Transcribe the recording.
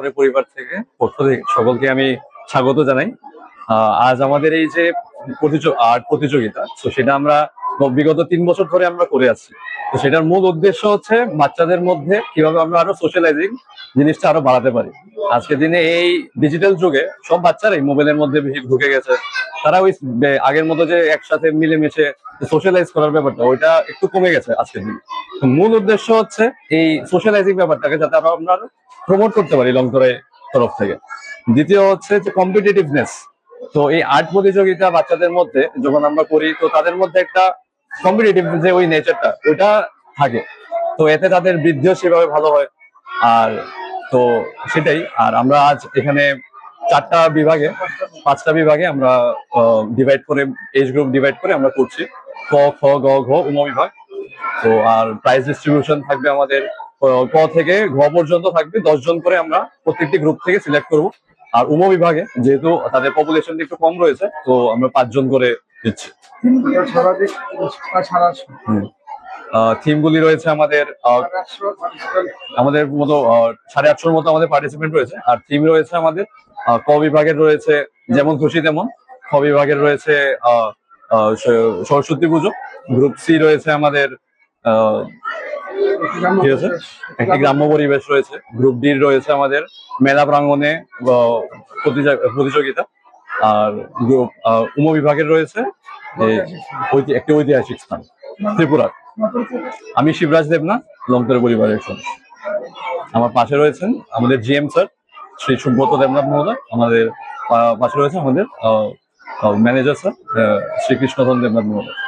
করে পরিবার থেকে। পক্ষ থেকে সকলকে আমি স্বাগত জানাই। আজ আমাদের এই যে আর্ট প্রতিযোগিতা, তো সেটা আমরা বিগত তিন বছর ধরে আমরা করে আসছি তো সেটার মূল উদ্দেশ্য হচ্ছে বাচ্চাদের মধ্যে কীভাবে আমরা আরও সোশ্যালাইজিং জিনিসটা আরও বাড়াতে পারি। আজকের দিনে এই ডিজিটাল যুগে সব বাচ্চারাই মোবাইলের মধ্যে বেশি ঢুকে গেছে। তারা ওই আগের মতো যে একসাথে মিলেমিশে সোশ্যালাইজ করার ব্যাপারটা, ওইটা একটু কমে গেছে আজকের দিনে। মূল উদ্দেশ্য হচ্ছে এই সোশ্যালাইজিং ব্যাপারটাকে যাতে আমরা আপনার প্রমোট করতে পারি লংতরে তরফ থেকে। দ্বিতীয় হচ্ছে যে কম্পিটিটিভনেস তো এই আর্ট প্রতিযোগিতা বাচ্চাদের মধ্যে যখন আমরা করি, তো তাদের মধ্যে একটা কম্পিটিটিভ যে ওই নেচারটা ওটা থাকে। তো এতে তাদের বৃদ্ধিও সেভাবে ভালো হয়। আর তো সেটাই, আর আমরা আজ এখানে চারটা বিভাগে, পাঁচটা বিভাগে আমরা ডিভাইড করে এজ গ্রুপ ডিভাইড করে আমরা করছি। ক, খ, গ, ঘ, উম, বিভাগ। তো আর প্রাইজ ডিস্ট্রিবিউশন থাকবে আমাদের, ক থেকে ঘ পর্যন্ত থাকবে। দশ জন করে আমরা প্রত্যেকটি গ্রুপ থেকে সিলেক্ট করব। আর উম, বিভাগে যেহেতু তাদের পপুলেশন একটু কম রয়েছে, তো আমরা পাঁচজন করে দিচ্ছি সর্বাধিক থিম গুলি রয়েছে আমাদের আহ, আমাদের মতো সাড়ে আটশোর মতো আমাদের পার্টিসিপেন্ট রয়েছে। আর থিম রয়েছে আমাদের ক বিভাগের রয়েছে যেমন খুশি তেমন। খ বিভাগের রয়েছে সরস্বতী পুজো। গ্রুপ সি রয়েছে আমাদের আহ, কি আছে? একটি গ্রাম্য পরিবেশ রয়েছে। গ্রুপ ডি রয়েছে আমাদের মেলা প্রাঙ্গনে প্রতিযোগ- প্রতিযোগিতা। আর উম বিভাগের রয়েছে একটি ঐতিহাসিক স্থান ত্রিপুরার আমি শিবরাজ দেবনাথ লঙ্কের পরিবারের সদস্য। আমার পাশে রয়েছেন আমাদের জিএম স্যার, শ্রী সুব্রত দেবনাথ মহোদয়, আমাদের পাশে রয়েছে আমাদের ম্যানেজার স্যার শ্রীকৃষ্ণধন দেবনাথ মহোদয়।